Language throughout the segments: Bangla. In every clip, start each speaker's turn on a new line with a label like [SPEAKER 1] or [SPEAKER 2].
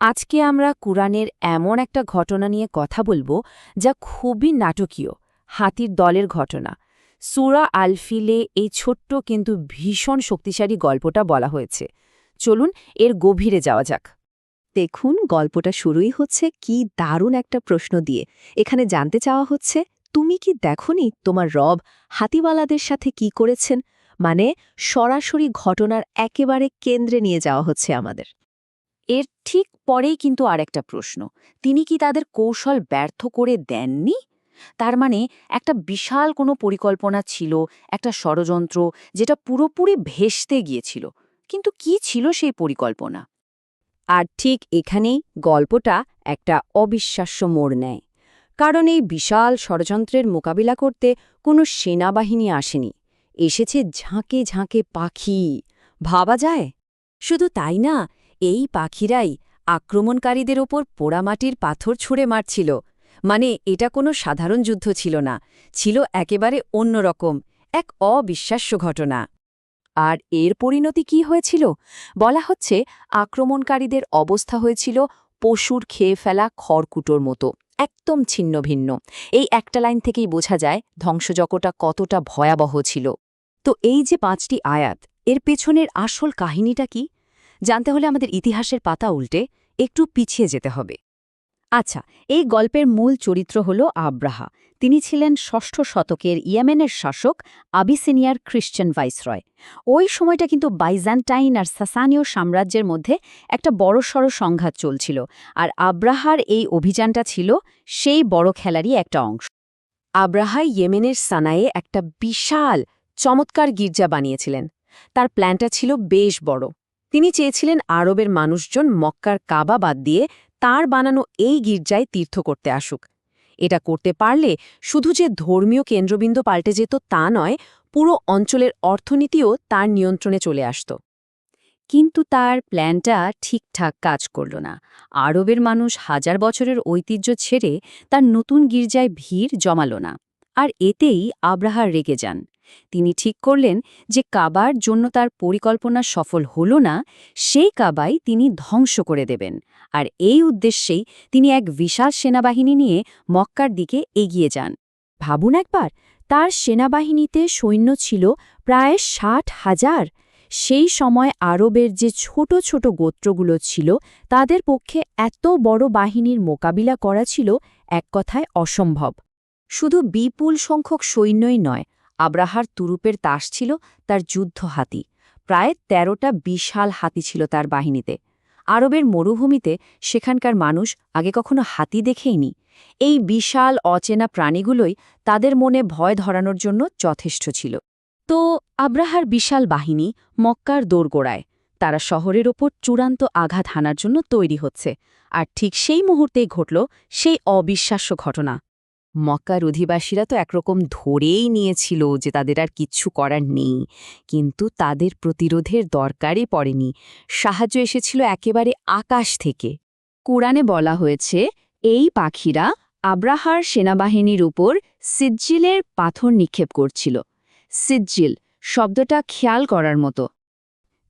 [SPEAKER 1] আজকে আমরা কুরআনের এমন একটা ঘটনা নিয়ে কথা বলব যা খুবই নাটকীয়, হাতির দলের ঘটনা। সুরা আলফিলে এই ছোট্ট কিন্তু ভীষণ শক্তিশালী গল্পটা বলা হয়েছে। চলুন এর গভীরে যাওয়া যাক।
[SPEAKER 2] দেখুন, গল্পটা শুরুই হচ্ছে কি দারুণ একটা প্রশ্ন দিয়ে। এখানে জানতে চাওয়া হচ্ছে, তুমি কি দেখনি তোমার রব হাতিওয়ালাদের সাথে কি করেছেন? মানে সরাসরি ঘটনার একেবারে কেন্দ্রে নিয়ে যাওয়া হচ্ছে আমাদের।
[SPEAKER 1] এর ঠিক পরেই কিন্তু আরেকটা প্রশ্ন। তিনি কি তাদের কৌশল ব্যর্থ করে দেননি? তার মানে একটা বিশাল কোনো পরিকল্পনা ছিল, একটা ষড়যন্ত্র যেটা পুরোপুরি ভেস্তে গিয়েছিল। কিন্তু কি ছিল সেই পরিকল্পনা? আর ঠিক এখানেই গল্পটা একটা অবিশ্বাস্য মোড় নেয়। কারণ এই বিশাল ষড়যন্ত্রের মোকাবিলা করতে কোনো সেনাবাহিনী আসেনি। এসেছে ঝাঁকে ঝাঁকে পাখি। ভাবা যায়? শুধু তাই না এই পাখিরাই আক্রমণকারীদের ওপর পোড়ামাটির পাথর ছুঁড়ে মারছিল। মানে এটা কোনো সাধারণ যুদ্ধ ছিল না, ছিল একেবারে অন্যরকম, এক অবিশ্বাস্য ঘটনা। আর এর পরিণতি কি হয়েছিল? বলা হচ্ছে, আক্রমণকারীদের অবস্থা হয়েছিল পশুর খেয়ে ফেলা খড়কুটোর মতো, একদম ছিন্ন ভিন্ন। এই একটা লাইন থেকেই বোঝা যায় ধ্বংসযজ্ঞটা কতটা ভয়াবহ ছিল। তো এই যে পাঁচটি আয়াত, এর পেছনের আসল কাহিনীটা কি? জানতে হলে আমাদের ইতিহাসের পাতা উল্টে একটু পিছিয়ে যেতে হবে। আচ্ছা এই গল্পের মূল চরিত্র হল আব্রাহা। তিনি ছিলেন ষষ্ঠ শতকের ইয়েমেনের শাসক আবিসিনিয়ার খ্রিশ্চান ভাইসরয়। ওই সময়টা কিন্তু বাইজান্টাইন আর সাসানীয় সাম্রাজ্যের মধ্যে একটা বড়সড় সংঘাত চলছিল, আর আব্রাহার এই অভিযানটা ছিল সেই বড় খেলারই একটা অংশ। আব্রাহা ইয়েমেনের সানায়ে একটা বিশাল, চমৎকার গির্জা বানিয়েছিলেন। তার প্ল্যানটা ছিল বেশ বড়। তিনি চেয়েছিলেন আরবের মানুষজন মক্কার কাবা বাদ দিয়ে তার বানানো এই গির্জায় তীর্থ করতে আসুক। এটা করতে পারলে শুধু যে ধর্মীয় কেন্দ্রবিন্দু পাল্টে যেত তা নয়, পুরো অঞ্চলের অর্থনীতিও তার নিয়ন্ত্রণে চলে আসত। কিন্তু তার প্ল্যানটা ঠিকঠাক কাজ করল না। আরবের মানুষ হাজার বছরের ঐতিহ্য ছেড়ে তার নতুন গির্জায় ভিড় জমাল না। আর এতেই আব্রাহার রেগে যান। তিনি ঠিক করলেন যে কাবার জন্য তার পরিকল্পনা সফল হল না, সেই কাবাই তিনি ধ্বংস করে দেবেন। আর এই উদ্দেশ্যেই তিনি এক বিশাল সেনাবাহিনী নিয়ে মক্কার দিকে এগিয়ে যান। ভাবুন একবার, তার সেনাবাহিনীতে সৈন্য ছিল প্রায় ষাট হাজার। সেই সময় আরবের যে ছোট ছোট গোত্রগুলো ছিল, তাদের পক্ষে এত বড় বাহিনীর মোকাবিলা করা ছিল এক কথায় অসম্ভব। শুধু বিপুল সংখ্যক সৈন্যই নয় আব্রাহার তুরুপের তাস ছিল তার যুদ্ধ হাতি। প্রায় তেরোটা বিশাল হাতি ছিল তার বাহিনীতে। আরবের মরুভূমিতে সেখানকার মানুষ আগে কখনো হাতি দেখেইনি। এই বিশাল অচেনা প্রাণীগুলোই তাদের মনে ভয় ধরানোর জন্য যথেষ্ট ছিল। তো আব্রাহার বিশাল বাহিনী মক্কার দোরগোড়ায়, তারা শহরের ওপর চূড়ান্ত আঘাত হানার জন্য তৈরি হচ্ছে। আর ঠিক সেই মুহূর্তেই ঘটল সেই অবিশ্বাস্য ঘটনা। মক্কার অধিবাসীরা তো একরকম ধরেই নিয়েছিল যে তাদের আর কিচ্ছু করার নেই। কিন্তু তাদের প্রতিরোধের দরকারই পড়েনি। সাহায্য এসেছিল একেবারে আকাশ থেকে। কোরআনে বলা হয়েছে, এই পাখিরা আব্রাহার সেনাবাহিনীর উপর সিজ্জিলের পাথর নিক্ষেপ করছিল। সিজ্জিল শব্দটা খেয়াল করার মতো।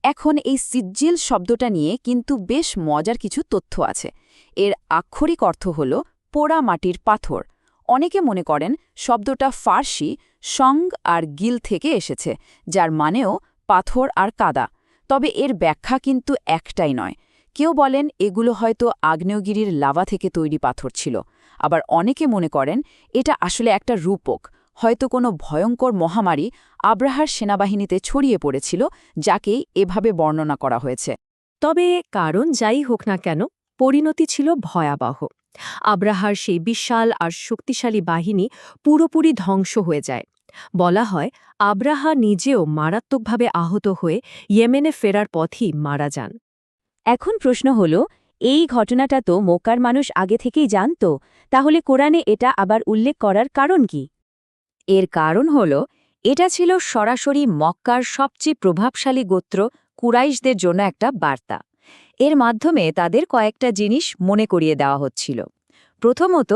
[SPEAKER 1] এখন এই সিজ্জিল শব্দটা নিয়ে কিন্তু বেশ মজার কিছু তথ্য আছে। এর আক্ষরিক অর্থ হল পোড়া মাটির পাথর। অনেকে মনে করেন শব্দটা ফার্সি, সং আর গিল থেকে এসেছে, যার মানেও পাথর আর কাদা। তবে এর ব্যাখ্যা কিন্তু একটাই নয়। কেউ বলেন এগুলো হয়তো আগ্নেয়গিরির লাভা থেকে তৈরি পাথর ছিল। আবার অনেকে মনে করেন এটা আসলে একটা রূপক, হয়তো কোনো ভয়ঙ্কর মহামারী আব্রাহার সেনাবাহিনীতে ছড়িয়ে পড়েছিল, যাকেই এভাবে বর্ণনা করা হয়েছে।
[SPEAKER 2] তবে কারণ যাই হোক না কেন, পরিণতি ছিল ভয়াবহ। আব্রাহার সেই বিশাল আর শক্তিশালী বাহিনী পুরোপুরি ধ্বংস হয়ে যায়। বলা হয়, আব্রাহা নিজেও মারাত্মকভাবে আহত হয়ে ইয়েমেনে ফেরার পথই মারা যান।
[SPEAKER 1] এখন প্রশ্ন হল, এই ঘটনাটা তো মোকার মানুষ আগে থেকেই জানত, তাহলে কোরআনে এটা আবার উল্লেখ করার কারণ কি? এর কারণ হল, এটা ছিল সরাসরি মক্কার সবচেয়ে প্রভাবশালী গোত্র কুরাইশদের জন্য একটা বার্তা। এর মাধ্যমে তাদের কয়েকটা জিনিস মনে করিয়ে দেওয়া হচ্ছিল। প্রথমত,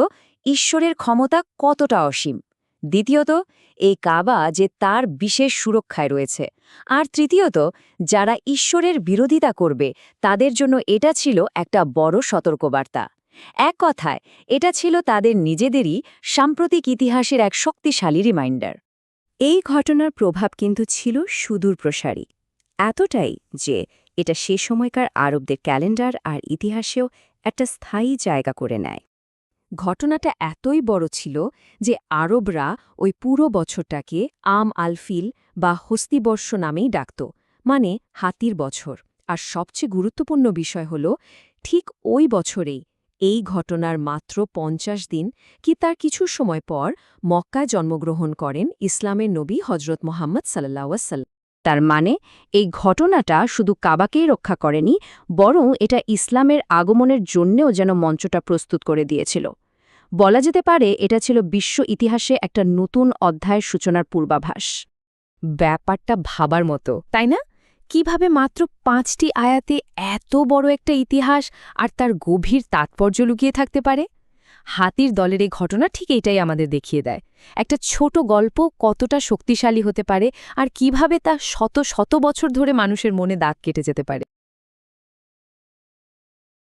[SPEAKER 1] ঈশ্বরের ক্ষমতা কতটা অসীম। দ্বিতীয়ত, এই কাবা যে তার বিশেষ সুরক্ষায় রয়েছে। আর তৃতীয়ত, যারা ঈশ্বরের বিরোধিতা করবে, তাদের জন্য এটা ছিল একটা বড় সতর্কবার্তা। এক কথায়, এটা ছিল তাদের নিজেদেরই সাম্প্রতিক ইতিহাসের এক শক্তিশালী রিমাইন্ডার।
[SPEAKER 2] এই ঘটনার প্রভাব কিন্তু ছিল সুদূর প্রসারী এতটাই যে এটা সে সময়কার আরবদের ক্যালেন্ডার আর ইতিহাসেও একটা স্থায়ী জায়গা করে নেয়। ঘটনাটা এতই বড় ছিল যে আরবরা ওই পুরো বছরটাকে আম আলফিল বা হস্তিবর্ষ নামেই ডাকত মানে হাতির বছর। আর সবচেয়ে গুরুত্বপূর্ণ বিষয় হল, ঠিক ওই বছরেই এই ঘটনার মাত্র পঞ্চাশ দিন কি তার কিছু সময় পর মক্কায় জন্মগ্রহণ করেন ইসলামের নবী হজরত মোহাম্মদ সাল্লাসাল্লাম
[SPEAKER 1] তার মানে এই ঘটনাটা শুধু কাবাকেই রক্ষা করেনি, বরং এটা ইসলামের আগমনের জন্যেও যেন মঞ্চটা প্রস্তুত করে দিয়েছিল। বলা যেতে পারে, এটা ছিল বিশ্ব ইতিহাসে একটা নতুন অধ্যায়ের সূচনার পূর্বাভাস।
[SPEAKER 2] ব্যাপারটা ভাবার মতো, তাই না? কীভাবে মাত্র পাঁচটি আয়াতে এত বড় একটা ইতিহাস আর তার গভীর তাৎপর্য লুকিয়ে থাকতে পারে? হাতির দলের এই ঘটনা ঠিক এটাই আমাদের দেখিয়ে দেয়। একটা ছোট গল্প কতটা শক্তিশালী হতে পারে আর কীভাবে তা শত শত বছর ধরে মানুষের মনে দাগ কেটে যেতে পারে।